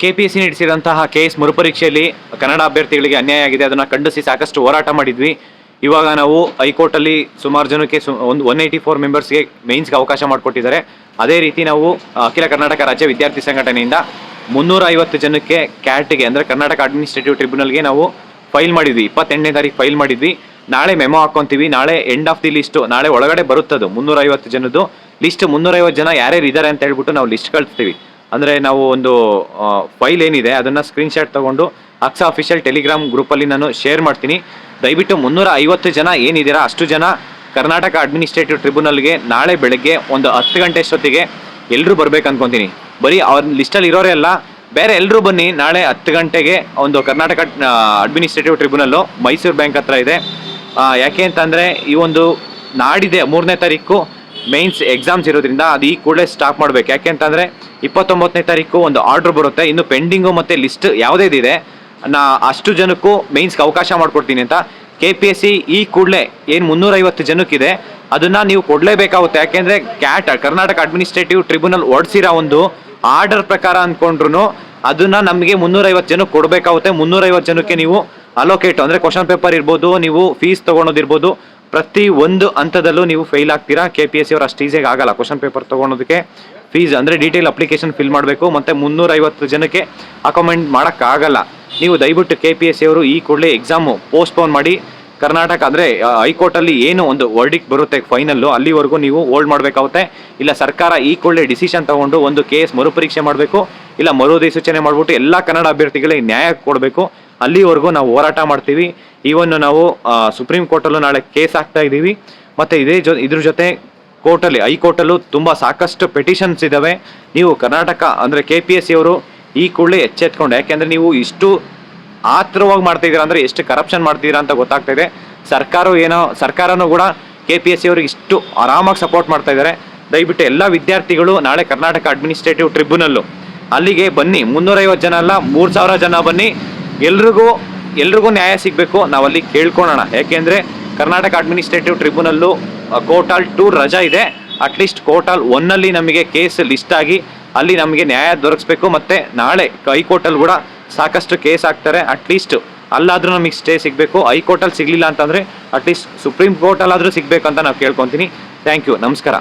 K P S C ನಡೆಸಿದಂತಹ K S ಮರುಪರೀಕ್ಷೆಯಲ್ಲಿ ಕನ್ನಡ ಅಭ್ಯರ್ಥಿಗಳಿಗೆ ಅನ್ಯಾಯ ಆಗಿದೆ. ಅದನ್ನು ಖಂಡಿಸಿ ಸಾಕಷ್ಟು ಹೋರಾಟ ಮಾಡಿದ್ವಿ. ಇವಾಗ ನಾವು ಹೈಕೋರ್ಟಲ್ಲಿ ಸುಮಾರು ಜನಕ್ಕೆ ಸು ಒಂದು ಒನ್ ಏಯ್ಟಿ ಫೋರ್ ಮೆಂಬರ್ಸ್ಗೆ ಮೇನ್ಸ್ಗೆ ಅವಕಾಶ ಮಾಡಿಕೊಟ್ಟಿದ್ದಾರೆ. ಅದೇ ರೀತಿ ನಾವು ಅಖಿಲ ಕರ್ನಾಟಕ ರಾಜ್ಯ ವಿದ್ಯಾರ್ಥಿ ಸಂಘಟನೆಯಿಂದ ಮುನ್ನೂರ ಐವತ್ತು ಜನಕ್ಕೆ ಕ್ಯಾಟ್ಗೆ ಅಂದರೆ ಕರ್ನಾಟಕ ಅಡ್ಮಿನಿಸ್ಟ್ರೇಟಿವ್ ಟ್ರಿಬ್ಯುನಲ್ಗೆ ನಾವು ಫೈಲ್ ಮಾಡಿದ್ವಿ. ಇಪ್ಪತ್ತೆಂಟನೇ ತಾರೀಕು ಫೈಲ್ ಮಾಡಿದ್ವಿ. ನಾಳೆ ಮೆಮೊ ಹಾಕ್ಕೊಂತೀವಿ. ನಾಳೆ ಎಂಡ್ ಆಫ್ ದಿ ಲಿಸ್ಟು ನಾಳೆ ಒಳಗಡೆ ಬರುತ್ತದು ಮುನ್ನೂರೈವತ್ತು ಜನದ್ದು. ಲಿಸ್ಟ್ ಮುನ್ನೂರೈವತ್ತು ಜನ ಯಾರ್ಯಾರು ಇದ್ದಾರೆ ಅಂತ ಹೇಳ್ಬಿಟ್ಟು ನಾವು ಲಿಸ್ಟ್ ಕಳಿಸ್ತೀವಿ. ಅಂದರೆ ನಾವು ಒಂದು ಫೈಲ್ ಏನಿದೆ, ಅದನ್ನು ಸ್ಕ್ರೀನ್ಶಾಟ್ ತೊಗೊಂಡು ಅಕ್ಸಾ ಅಫಿಷಿಯಲ್ ಟೆಲಿಗ್ರಾಮ್ ಗ್ರೂಪಲ್ಲಿ ನಾನು ಶೇರ್ ಮಾಡ್ತೀನಿ. ದಯವಿಟ್ಟು ಮುನ್ನೂರ ಐವತ್ತು ಜನ ಏನಿದ್ದೀರಾ, ಅಷ್ಟು ಜನ ಕರ್ನಾಟಕ ಅಡ್ಮಿನಿಸ್ಟ್ರೇಟಿವ್ ಟ್ರಿಬ್ಯುನಲ್ಗೆ ನಾಳೆ ಬೆಳಗ್ಗೆ ಒಂದು ಹತ್ತು ಗಂಟೆ ಅಷ್ಟೊತ್ತಿಗೆ ಎಲ್ಲರೂ ಬರ್ಬೇಕು ಅಂದ್ಕೊತೀನಿ ಬರೀ ಅವ್ರ ಲಿಸ್ಟಲ್ಲಿ ಇರೋರೇ ಅಲ್ಲ, ಬೇರೆ ಎಲ್ಲರೂ ಬನ್ನಿ, ನಾಳೆ ಹತ್ತು ಗಂಟೆಗೆ ಒಂದು Karnataka administrative tribunal Mysuru bank ಹತ್ರ ಇದೆ. ಯಾಕೆ ಅಂತಂದರೆ ಈ ಒಂದು ನಾಡಿದೆ ಮೂರನೇ ತಾರೀಕು ಮೇನ್ಸ್ ಎಕ್ಸಾಮ್ಸ್ ಇರೋದ್ರಿಂದ ಅದು ಈ ಕೂಡಲೇ ಸ್ಟಾಪ್ ಮಾಡಬೇಕು. ಯಾಕೆ ಅಂತಂದರೆ ಇಪ್ಪತ್ತೊಂಬತ್ತನೇ ತಾರೀಕು ಒಂದು ಆರ್ಡ್ರ್ ಬರುತ್ತೆ. ಇನ್ನು ಪೆಂಡಿಂಗು ಮತ್ತು ಲಿಸ್ಟ್ ಯಾವುದೇದಿದೆ ನಾ ಅಷ್ಟು ಜನಕ್ಕೂ ಮೇನ್ಸ್ಗೆ ಅವಕಾಶ ಮಾಡಿಕೊಡ್ತೀನಿ ಅಂತ ಕೆ ಪಿ ಎಸ್ ಸಿ ಈ ಕೂಡಲೇ ಏನು ಮುನ್ನೂರೈವತ್ತು ಜನಕ್ಕಿದೆ, ಅದನ್ನು ನೀವು ಕೊಡಲೇಬೇಕಾಗುತ್ತೆ. ಯಾಕೆಂದರೆ ಕ್ಯಾಟ್ ಕರ್ನಾಟಕ ಅಡ್ಮಿನಿಸ್ಟ್ರೇಟಿವ್ ಟ್ರಿಬ್ಯುನಲ್ ಹೊಡ್ಸಿರೋ ಒಂದು ಆರ್ಡರ್ ಪ್ರಕಾರ ಅಂದ್ಕೊಂಡ್ರು ಅದನ್ನು ನಮಗೆ ಮುನ್ನೂರೈವತ್ತು ಜನಕ್ಕೆ ಕೊಡಬೇಕಾಗುತ್ತೆ. ಮುನ್ನೂರೈವತ್ತು ಜನಕ್ಕೆ ನೀವು ಅಲೋಕೇಟ್ ಅಂದರೆ ಕ್ವಶನ್ ಪೇಪರ್ ಇರ್ಬೋದು, ನೀವು ಫೀಸ್ ತೊಗೊಳೋದಿರ್ಬೋದು. ಪ್ರತಿ ಒಂದು ಹಂತದಲ್ಲೂ ನೀವು ಫೇಲ್ ಆಗ್ತೀರಾ? ಕೆ ಪಿ ಎಸ್ ಸಿ ಅವ್ರು ಅಷ್ಟು ಈಸಿಯಾಗಿ ಆಗಲ್ಲ. ಕ್ವಶನ್ ಪೇಪರ್ ತೊಗೊಳೋದಕ್ಕೆ ಫೀಸ್ ಅಂದರೆ ಡೀಟೇಲ್ ಅಪ್ಲಿಕೇಶನ್ ಫಿಲ್ ಮಾಡಬೇಕು. ಮತ್ತು ಮುನ್ನೂರೈವತ್ತು ಜನಕ್ಕೆ ಅಕಮೆಂಡ್ ಮಾಡೋಕ್ಕಾಗಲ್ಲ. ನೀವು ದಯವಿಟ್ಟು ಕೆ ಪಿ ಎಸ್ ಸಿ ಅವರು ಈ ಕೂಡಲೇ ಎಕ್ಸಾಮು ಪೋಸ್ಟ್ಪೋನ್ ಮಾಡಿ. ಕರ್ನಾಟಕ ಅಂದರೆ ಹೈಕೋರ್ಟಲ್ಲಿ ಏನು ಒಂದು ವರ್ಡಿಕ್ ಬರುತ್ತೆ ಫೈನಲ್ಲು ಅಲ್ಲಿವರೆಗೂ ನೀವು ಹೋಲ್ಡ್ ಮಾಡಬೇಕಾಗುತ್ತೆ. ಇಲ್ಲ, ಸರ್ಕಾರ ಈ ಕೂಡಲೇ ಡಿಸಿಷನ್ ತಗೊಂಡು ಒಂದು ಕೇಸ್ ಮರುಪರೀಕ್ಷೆ ಮಾಡಬೇಕು. ಇಲ್ಲ ಮರುಧಿಸೂಚನೆ ಮಾಡಿಬಿಟ್ಟು ಎಲ್ಲ ಕನ್ನಡ ಅಭ್ಯರ್ಥಿಗಳಿಗೆ ನ್ಯಾಯ ಕೊಡಬೇಕು. ಅಲ್ಲಿವರೆಗೂ ನಾವು ಹೋರಾಟ ಮಾಡ್ತೀವಿ. ಈವನ್ನು ನಾವು ಸುಪ್ರೀಂ ಕೋರ್ಟಲ್ಲೂ ನಾಳೆ ಕೇಸ್ ಹಾಕ್ತಾ ಇದ್ದೀವಿ. ಮತ್ತು ಇದೇ ಜೊ, ಇದ್ರ ಜೊತೆ ಕೋರ್ಟಲ್ಲಿ ಹೈಕೋರ್ಟಲ್ಲೂ ತುಂಬ ಸಾಕಷ್ಟು ಪೆಟಿಷನ್ಸ್ ಇದ್ದಾವೆ ನೀವು ಕರ್ನಾಟಕ, ಅಂದರೆ ಕೆ ಪಿ ಎಸ್ ಸಿ ಅವರು ಈ ಕೂಡಲೇ ಎಚ್ಚೆತ್ಕೊಂಡು, ಯಾಕೆಂದರೆ ನೀವು ಇಷ್ಟು ಆತ್ರವಾಗಿ ಮಾಡ್ತಿದ್ದೀರಾ ಅಂದರೆ ಎಷ್ಟು ಕರಪ್ಷನ್ ಮಾಡ್ತಿದ್ದೀರಾ ಅಂತ ಗೊತ್ತಾಗ್ತಾ ಇದೆ. ಸರ್ಕಾರ ಏನೋ, ಸರ್ಕಾರನೂ ಕೂಡ ಕೆ ಪಿ ಎಸ್ ಸಿ ಅವ್ರಿಗೆ ಇಷ್ಟು ಆರಾಮಾಗಿ ಸಪೋರ್ಟ್ ಮಾಡ್ತಾ ಇದ್ದಾರೆ. ದಯವಿಟ್ಟು ಎಲ್ಲ ವಿದ್ಯಾರ್ಥಿಗಳು ನಾಳೆ ಕರ್ನಾಟಕ ಅಡ್ಮಿನಿಸ್ಟ್ರೇಟಿವ್ ಟ್ರಿಬ್ಯುನಲ್ಲು ಅಲ್ಲಿಗೆ ಬನ್ನಿ, ಮುನ್ನೂರೈವತ್ತು ಜನ ಅಲ್ಲ, ಮೂರು ಸಾವಿರ ಜನ ಬನ್ನಿ. ಎಲ್ರಿಗೂ ಎಲ್ರಿಗೂ ನ್ಯಾಯ ಸಿಗಬೇಕು, ನಾವಲ್ಲಿ ಕೇಳ್ಕೊಳ್ಳೋಣ. ಯಾಕೆಂದರೆ ಕರ್ನಾಟಕ ಅಡ್ಮಿನಿಸ್ಟ್ರೇಟಿವ್ ಟ್ರಿಬ್ಯುನಲ್ಲು ಕೋರ್ಟಲ್ ಟೂ ರಜಾ ಇದೆ. ಅಟ್ಲೀಸ್ಟ್ ಕೋರ್ಟಾಲ್ ಒನ್ನಲ್ಲಿ ನಮಗೆ ಕೇಸ್ ಲಿಸ್ಟ್ ಆಗಿ ಅಲ್ಲಿ ನಮಗೆ ನ್ಯಾಯ ದೊರಕಿಸ್ಬೇಕು ಮತ್ತು ನಾಳೆ ಹೈಕೋರ್ಟಲ್ಲಿ ಕೂಡ ಸಾಕಷ್ಟು ಕೇಸ್ ಆಗ್ತಾರೆ ಅಟ್ಲೀಸ್ಟ್ ಅಲ್ಲಾದರೂ ನಮಗೆ ಸ್ಟೇ ಸಿಗಬೇಕು. ಹೈಕೋರ್ಟಲ್ಲಿ ಸಿಗಲಿಲ್ಲ ಅಂತಂದರೆ ಅಟ್ಲೀಸ್ಟ್ ಸುಪ್ರೀಂ ಕೋರ್ಟಲ್ಲಾದರೂ ಸಿಗಬೇಕಂತ ನಾವು ಕೇಳ್ಕೊತೀನಿ. ಥ್ಯಾಂಕ್ ಯು ನಮಸ್ಕಾರ.